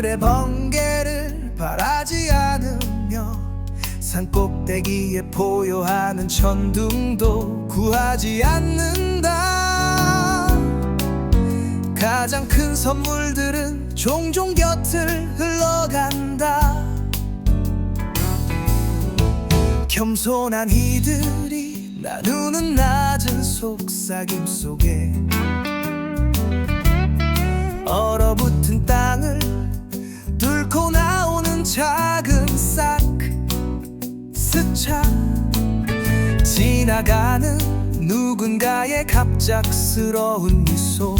하늘의 번개를 바라지 않으며 산 꼭대기에 포효하는 천둥도 구하지 않는다. 가장 큰 선물들은 종종 곁을 흘러간다. 겸손한 이들이 나누는 낮은 속삭임 속에 작은 싹 스쳐 지나가는 누군가의 갑작스러운 미소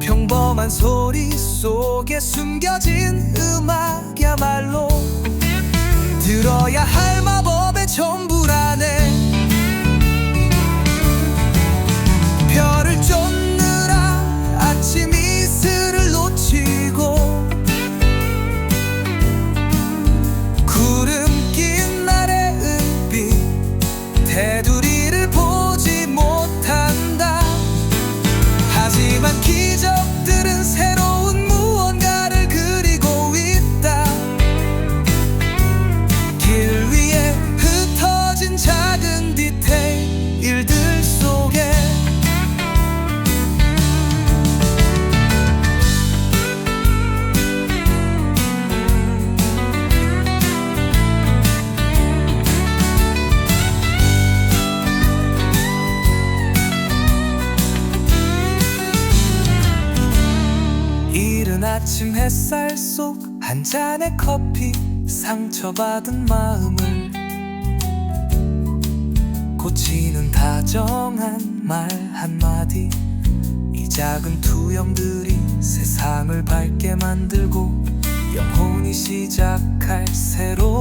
평범한 소리 속에 숨겨진 음악이야말로 들어야 할 마법의 전부라 아침 햇살 속 한 잔의 커피 상처받은 마음을 고치는 다정한 말 한마디. 이 작은 투영들이 세상을 밝게 만들고 영혼이 시작할 새로운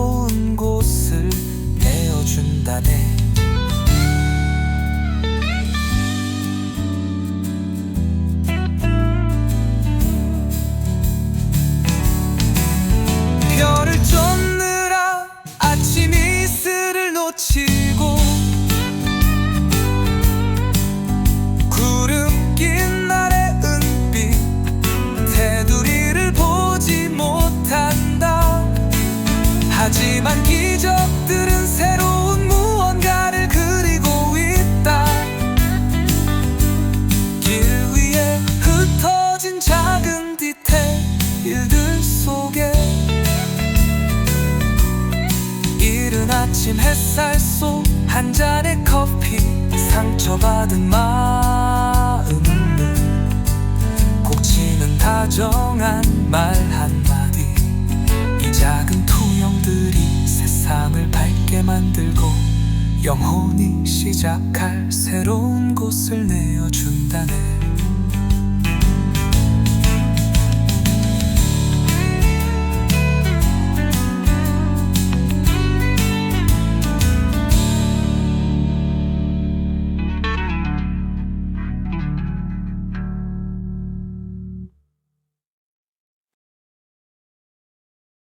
아침 햇살 속 한 잔의 커피 상처받은 마음을 고치는 다정한 말 한마디. 이 작은 투영들이 세상을 밝게 만들고 영혼이 시작할 새로운 곳을 내어준